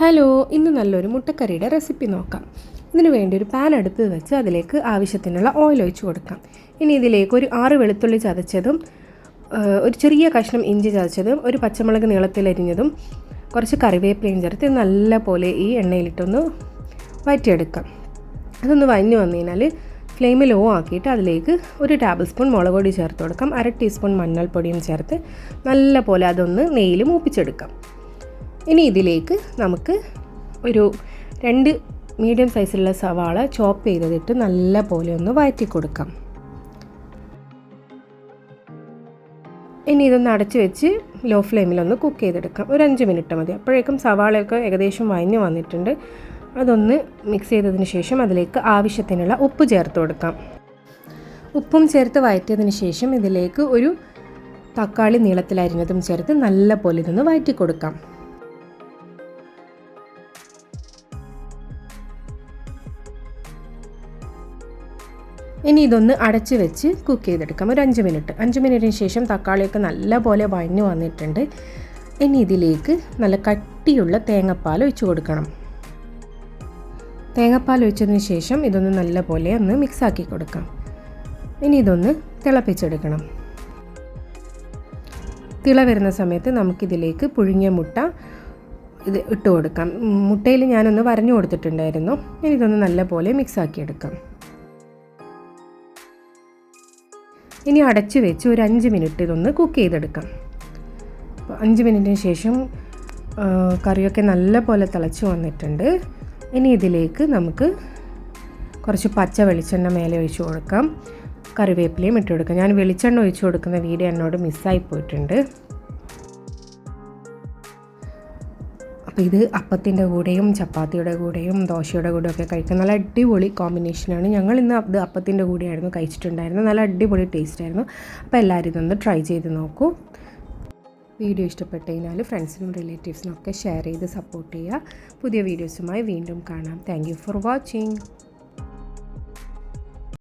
Hello ഇന്ന് നല്ലൊരു മുട്ടക്കറിയുടെ recipe നോക്കാം. ഇതിനു വേണ്ടി ഒരു പാൻ അടുപ്പിൽ വെച്ച് അതിലേക്ക് ആവശ്യത്തിനുള്ള ഓയിൽ ഒഴിച്ചു കൊടുക്കാം. ഇനി ഇതിലേക്ക് ഒരു ആറ് വെളുത്തുള്ളി ചതച്ചതും ഒരു ചെറിയ കഷ്ണം ഇഞ്ചി ചതച്ചതും ഒരു പച്ചമുളക് നീളത്തിലരിഞ്ഞതും കുറച്ച് കറിവേപ്പിലയും ചേർത്ത് നല്ല പോലെ ഈ എണ്ണയിലിട്ടൊന്ന് വഴറ്റിയെടുക്കാം അതൊന്ന് വഴഞ്ഞു വന്നു കഴിഞ്ഞാൽ ഫ്ലെയിം ലോ ആക്കിയിട്ട് അതിലേക്ക് ഒരു ടേബിൾ സ്പൂൺ മുളക് പൊടി ചേർത്ത് കൊടുക്കാം. അര ടീസ്പൂൺ മഞ്ഞൾപ്പൊടിയും ചേർത്ത് നല്ല പോലെ അതൊന്ന് നെയ്യിൽ മൂപ്പിച്ചെടുക്കാം. ഇനി ഇതിലേക്ക് നമുക്ക് ഒരു രണ്ട് മീഡിയം സൈസിലുള്ള സവാള ചോപ്പ് ചെയ്തതിട്ട് നല്ല പോലെ ഒന്ന് വഴറ്റി കൊടുക്കാം. ഇനി ഇതൊന്ന് അടച്ച് വെച്ച് ലോ ഫ്ലെയിമിലൊന്ന് കുക്ക് ചെയ്തെടുക്കാം. ഒരു അഞ്ച് മിനിറ്റ് മതി. അപ്പോഴേക്കും സവാളയൊക്കെ ഏകദേശം വഴഞ്ഞു വന്നിട്ടുണ്ട്. അതൊന്ന് മിക്സ് ചെയ്തതിന് ശേഷം അതിലേക്ക് ആവശ്യത്തിനുള്ള ഉപ്പ് ചേർത്ത് കൊടുക്കാം. ഉപ്പും ചേർത്ത് വഴറ്റിയതിന് ശേഷം ഇതിലേക്ക് ഒരു തക്കാളി നീളത്തിലരിഞ്ഞതും ചേർത്ത് നല്ല പോലെ ഇതൊന്ന് വഴറ്റി കൊടുക്കാം. ഇനി ഇതൊന്ന് അടച്ച് വെച്ച് കുക്ക് ചെയ്തെടുക്കാം. ഒരു അഞ്ച് മിനിറ്റ് അഞ്ച് മിനിറ്റിന് ശേഷം തക്കാളിയൊക്കെ നല്ലപോലെ വഴഞ്ഞു വന്നിട്ടുണ്ട്. ഇനി ഇതിലേക്ക് നല്ല കട്ടിയുള്ള തേങ്ങാപ്പാൽ ഒഴിച്ചു കൊടുക്കണം. തേങ്ങാപ്പാൽ ഒഴിച്ചതിന് ശേഷം ഇതൊന്ന് നല്ല പോലെ ഒന്ന് മിക്സ് ആക്കി കൊടുക്കാം. ഇനി ഇതൊന്ന് തിളപ്പിച്ചെടുക്കണം. തിള വരുന്ന സമയത്ത് നമുക്കിതിലേക്ക് പുഴുങ്ങിയ മുട്ട ഇത് ഇട്ട് കൊടുക്കാം. മുട്ടയിൽ ഞാനൊന്ന് വരഞ്ഞു കൊടുത്തിട്ടുണ്ടായിരുന്നു. ഇനി ഇതൊന്ന് നല്ല പോലെ മിക്സ് ഇനി അടച്ച് വെച്ച് ഒരു അഞ്ച് മിനിറ്റ് ഇതൊന്ന് കുക്ക് ചെയ്തെടുക്കാം. അഞ്ച് മിനിറ്റിന് ശേഷം കറിയൊക്കെ നല്ല പോലെ തിളച്ച് വന്നിട്ടുണ്ട്. ഇനി ഇതിലേക്ക് നമുക്ക് കുറച്ച് പച്ച വെളിച്ചെണ്ണ മേലെ ഒഴിച്ചു കൊടുക്കാം. കറിവേപ്പിലയും ഇട്ട് കൊടുക്കാം. ഞാൻ വെളിച്ചെണ്ണ ഒഴിച്ചു കൊടുക്കുന്ന വീഡിയോ എന്നോട് മിസ്സായി പോയിട്ടുണ്ട്. അപ്പോൾ ഇത് അപ്പത്തിന്റെ കൂടെയും ചപ്പാത്തിയുടെ കൂടെയും ദോശയുടെ കൂടെയും ഒക്കെ കഴിക്കാൻ നല്ല അടിപൊളി കോമ്പിനേഷനാണ് ഞങ്ങൾ ഇന്ന് ഇത് അപ്പത്തിന്റെ കൂടെയായിരുന്നു കഴിച്ചിട്ടുണ്ടായിരുന്നത്. നല്ല അടിപൊളി ടേസ്റ്റ് ആയിരുന്നു. അപ്പോൾ എല്ലാവരും ഇതൊന്ന് ട്രൈ ചെയ്ത് നോക്കൂ. വീഡിയോ ഇഷ്ടപ്പെട്ട് കഴിഞ്ഞാൽ ഫ്രണ്ട്സിനും റിലേറ്റീവ്സിനും ഒക്കെ ഷെയർ ചെയ്ത് സപ്പോർട്ട് ചെയ്യുക. പുതിയ വീഡിയോസുമായി വീണ്ടും കാണാം. Thank for watching